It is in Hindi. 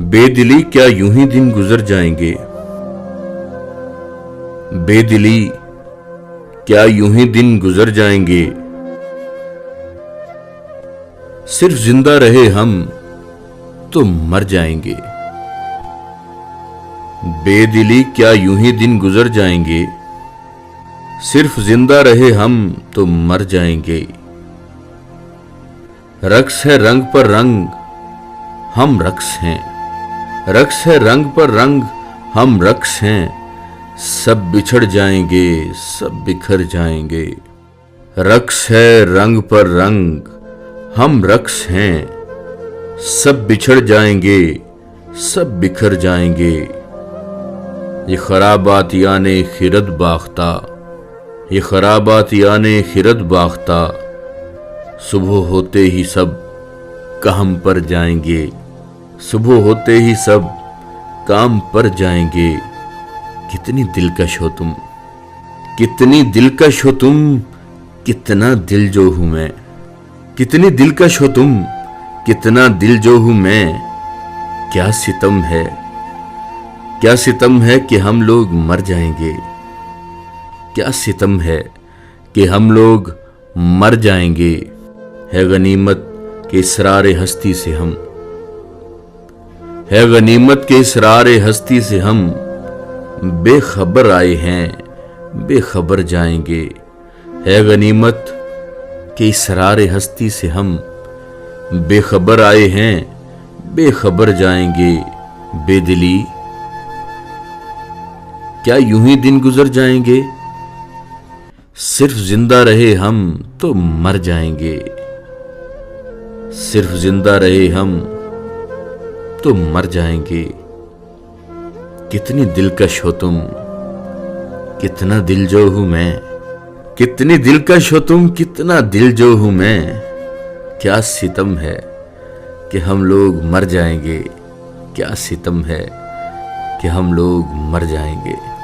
बेदिली, क्या यूँ ही दिन गुजर जाएँगे? बेदिली, क्या यूँ ही दिन गुजर जाएँगे? सिर्फ़ ज़िंदा रहे हम तो मर जाएँगे। बेदिली, क्या यूँ ही दिन गुजर जाएँगे? सिर्फ़ ज़िंदा रहे हम तो मर जाएँगे। रक्स है रंग पर रंग, हम रक्स हैं। रक्स है रंग पर रंग, हम रक्स हैं। सब बिछड़ जाएँगे, सब बिखर जाएँगे। रक्स है रंग पर रंग, हम रक्स हैं। सब बिछड़ जाएँगे, सब बिखर जाएँगे। ये खराबात याने खिरत बाख्ता, ये खराबात याने खिरत बाख्ता। सुबह होते ही सब काम पर जाएँगे। सुबह होते ही सब काम पर जाएँगे। कितनी दिलकश हो तुम। कितनी दिलकश हो तुम। कितना दिल जो हूँ मैं। कितनी दिलकश हो तुम। कितना दिल जो हूँ मैं। क्या सितम है। क्या सितम है कि हम लोग मर जाएँगे। क्या सितम है कि हम लोग मर जाएँगे। है गनीमत के इसरार हस्ती से हम। है गनीमत के इसरार हस्ती से हम बेखबर आए हैं, बेखबर जाएँगे। है गनीमत के इसरार हस्ती से हम बेखबर आए हैं, बेखबर जाएँगे। बेदिली, क्या यूँ ही दिन गुजर जाएँगे? सिर्फ़ ज़िंदा रहे हम तो मर जाएँगे। सिर्फ़ ज़िंदा रहे हम तो मर जाएँगे। कितनी दिलकश हो तुम, कितना दिल जो हूँ मैं। कितनी दिलकश हो तुम, कितना दिल जो हूँ मैं। क्या सितम है कि हम लोग मर जाएँगे? क्या सितम है कि हम लोग मर जाएँगे?